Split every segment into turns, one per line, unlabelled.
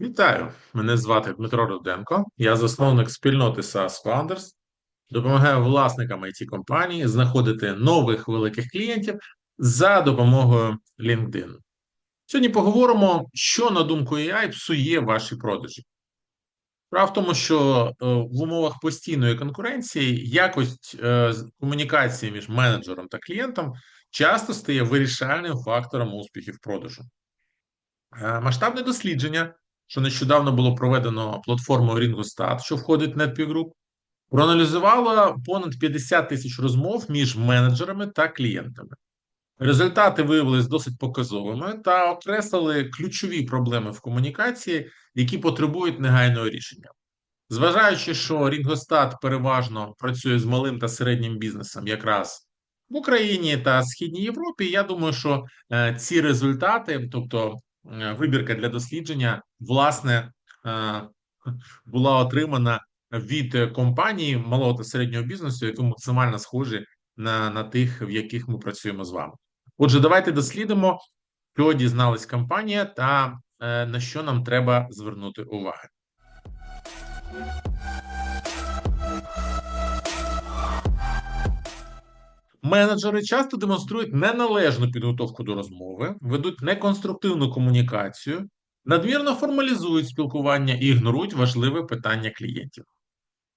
Вітаю! Мене звати Дмитро Руденко. Я засновник спільноти SaaS Founders. Допомагаю власникам it компанії знаходити нових великих клієнтів за допомогою LinkedIn. Сьогодні поговоримо, що на думку AI псує ваші продажі. Справа в тому, що е, в умовах постійної конкуренції якость е, комунікації між менеджером та клієнтом часто стає вирішальним фактором успіхів продажу. Е, масштабне дослідження, що нещодавно було проведено платформою Ringostat, що входить в NetPeak Group, проаналізувало понад 50 тисяч розмов між менеджерами та клієнтами. Результати виявилися досить показовими та окреслили ключові проблеми в комунікації, які потребують негайного рішення. Зважаючи, що Рінгостат переважно працює з малим та середнім бізнесом, якраз в Україні та Східній Європі, я думаю, що е, ці результати, тобто вибірка для дослідження, власне, е, була отримана від компанії малого та середнього бізнесу, які максимально схожі на, на тих, в яких ми працюємо з вами. Отже, давайте дослідимо, що дізналась компанія, та е, на що нам треба звернути увагу. Менеджери часто демонструють неналежну підготовку до розмови, ведуть неконструктивну комунікацію, надмірно формалізують спілкування і ігнорують важливе питання клієнтів.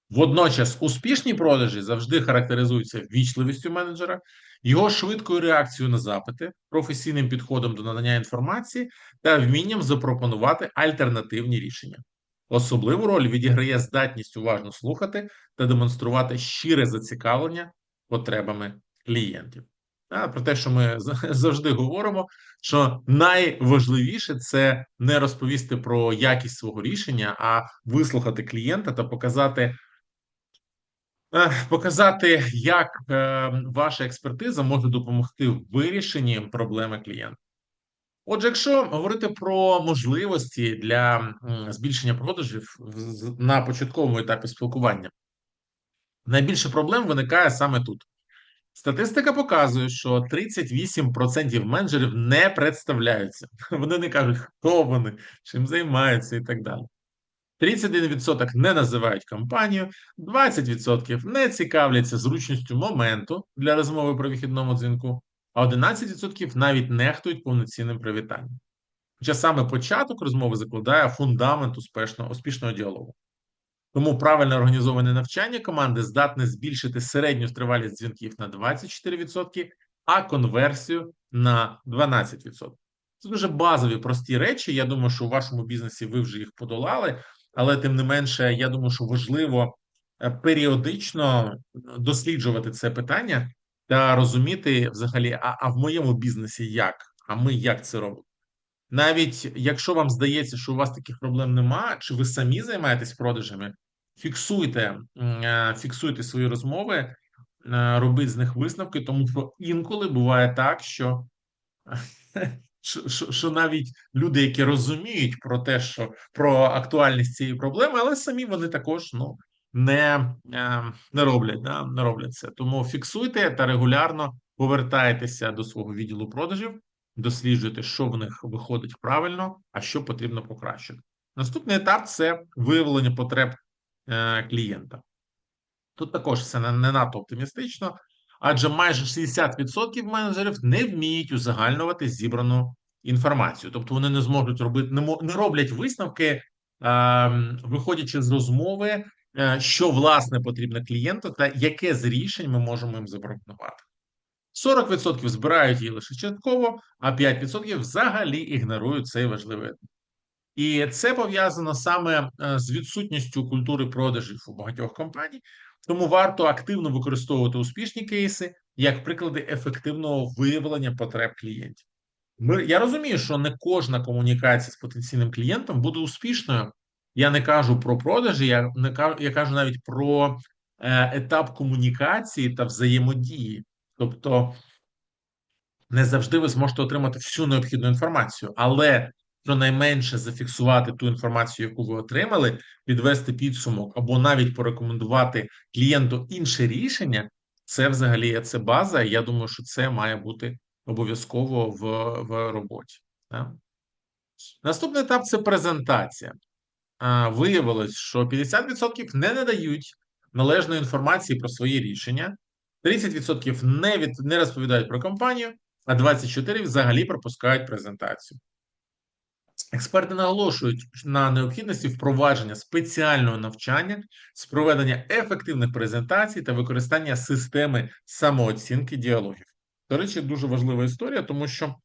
Водночас, успішні продажі завжди характеризуються ввічливістю менеджера, його швидкою реакцією на запити, професійним підходом до надання інформації та вмінням запропонувати альтернативні рішення. Особливу роль відіграє здатність уважно слухати та демонструвати щире зацікавлення потребами клієнтів. Про те, що ми завжди говоримо, що найважливіше це не розповісти про якість свого рішення, а вислухати клієнта та показати, е, показати, як е, ваша експертиза може допомогти в вирішенні проблеми клієнта. Отже, якщо говорити про можливості для збільшення продажів на початковому етапі спілкування, найбільше проблем виникає саме тут. Статистика показує, що 38% менеджерів не представляються. Вони не кажуть, хто вони, чим займаються і так далі. 31% не називають компанію, 20% не цікавляться зручністю моменту для розмови про вихідному дзвінку, а 11% навіть нехтують повноцінним привітанням. Хоча саме початок розмови закладає фундамент успішного, успішного діалогу. Тому правильно організоване навчання команди здатне збільшити середню тривалість дзвінків на 24%, а конверсію на 12%. Це дуже базові прості речі. Я думаю, що у вашому бізнесі ви вже їх подолали, але тим не менше, я думаю, що важливо е, періодично досліджувати це питання та розуміти взагалі, а, а в моєму бізнесі як? А ми як це робимо? Навіть якщо вам здається, що у вас таких проблем нема, чи ви самі займаєтесь продажами, фіксуйте, е, фіксуйте свої розмови, е, робіть з них висновки, тому що інколи буває так, що що, що, навіть люди, які розуміють про те, що про актуальність цієї проблеми, але самі вони також ну не е, не роблять, да, не роблять це. Тому фіксуйте та регулярно повертайтеся до свого відділу продажів досліджуєте, що в них виходить правильно, а що потрібно покращити. Наступний етап це виявлення потреб клієнта. Тут також все не, надто оптимістично, адже майже 60% менеджерів не вміють узагальнювати зібрану інформацію. Тобто вони не зможуть робити, не, не роблять висновки, е, виходячи з розмови, е, що власне потрібно клієнту, та яке з рішень ми можемо їм запропонувати. 40% збирають її лише частково, а 5% взагалі ігнорують цей важливий етап. І це пов'язано саме е, з відсутністю культури продажів у багатьох компаній, тому варто активно використовувати успішні кейси як приклади ефективного виявлення потреб клієнтів. Я розумію, що не кожна комунікація з потенційним клієнтом буде успішною. Я не кажу про продажі, я не кажу, я кажу навіть про е, етап комунікації та взаємодії. Тобто не завжди ви зможете отримати всю необхідну інформацію, але щонайменше зафіксувати ту інформацію, яку ви отримали, підвести підсумок або навіть порекомендувати клієнту інше рішення. Це взагалі це база. і Я думаю, що це має бути обов'язково в в роботі. Так? Наступний етап це презентація. А, Виявилось, що 50% не надають належної інформації про свої рішення, 30% не, від, не розповідають про компанію, а 24% взагалі пропускають презентацію. Експерти наголошують на необхідності впровадження спеціального навчання з проведення ефективних презентацій та використання системи самооцінки діалогів. До речі, дуже важлива історія, тому що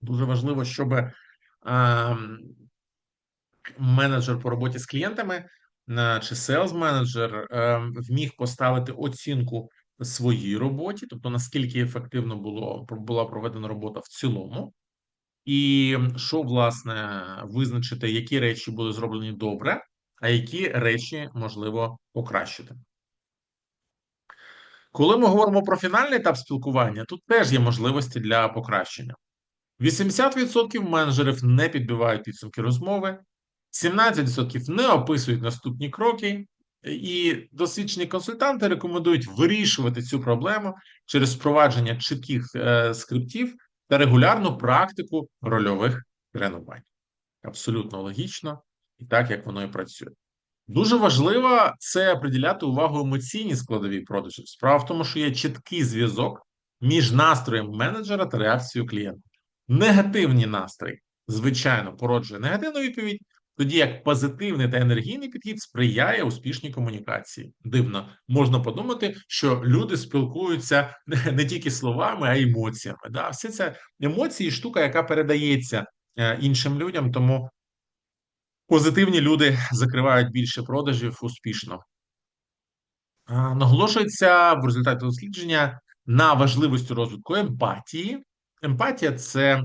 дуже важливо, щоб а, менеджер по роботі з клієнтами а, чи селс менеджер вміг поставити оцінку своїй роботі, тобто наскільки ефективно було була проведена робота в цілому. І що, власне, визначити, які речі були зроблені добре, а які речі можливо покращити. Коли ми говоримо про фінальний етап спілкування, тут теж є можливості для покращення. 80% менеджерів не підбивають підсумки розмови, 17% не описують наступні кроки, і досвідчені консультанти рекомендують вирішувати цю проблему через впровадження чітких е, скриптів та регулярну практику рольових тренувань. Абсолютно логічно і так, як воно і працює. Дуже важливо це приділяти увагу емоційній складовій продажів. Справа в тому, що є чіткий зв'язок між настроєм менеджера та реакцією клієнта. Негативні настрої, звичайно, породжує негативну відповідь, тоді як позитивний та енергійний підхід сприяє успішній комунікації. Дивно, можна подумати, що люди спілкуються не тільки словами, а й емоціями. Да? Все це емоції, штука, яка передається е, іншим людям, тому позитивні люди закривають більше продажів успішно. Наголошується в результаті дослідження на важливості розвитку емпатії. Емпатія це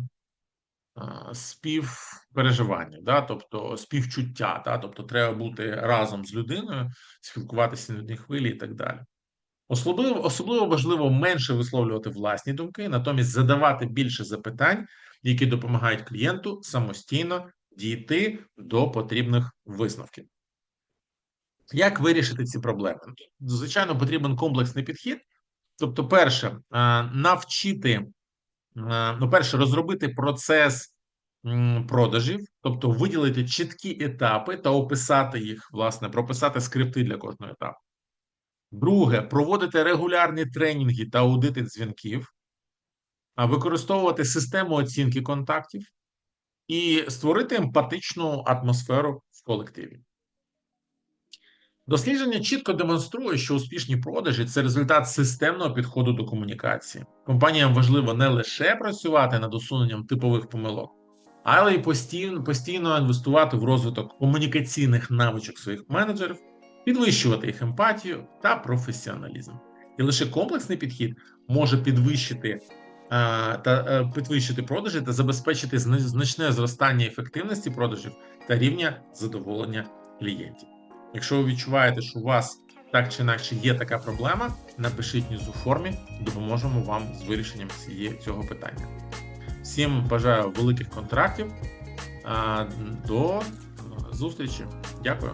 співпереживання, да, тобто співчуття, да, тобто треба бути разом з людиною, спілкуватися на одній хвилі і так далі. Особливо, особливо важливо менше висловлювати власні думки, натомість задавати більше запитань, які допомагають клієнту самостійно дійти до потрібних висновків. Як вирішити ці проблеми? Звичайно, потрібен комплексний підхід. Тобто, перше, навчити ну, перше, розробити процес продажів, тобто виділити чіткі етапи та описати їх, власне, прописати скрипти для кожного етапу. Друге, проводити регулярні тренінги та аудити дзвінків, використовувати систему оцінки контактів і створити емпатичну атмосферу в колективі. Дослідження чітко демонструє, що успішні продажі це результат системного підходу до комунікації. Компаніям важливо не лише працювати над усуненням типових помилок, але й постійно постійно інвестувати в розвиток комунікаційних навичок своїх менеджерів, підвищувати їх емпатію та професіоналізм. І лише комплексний підхід може підвищити та е, підвищити продажі та забезпечити значне зростання ефективності продажів та рівня задоволення клієнтів. Якщо ви відчуваєте, що у вас так чи інакше є така проблема, напишіть внизу в формі, допоможемо вам з вирішенням цього питання. Всім бажаю великих контрактів. До зустрічі. Дякую.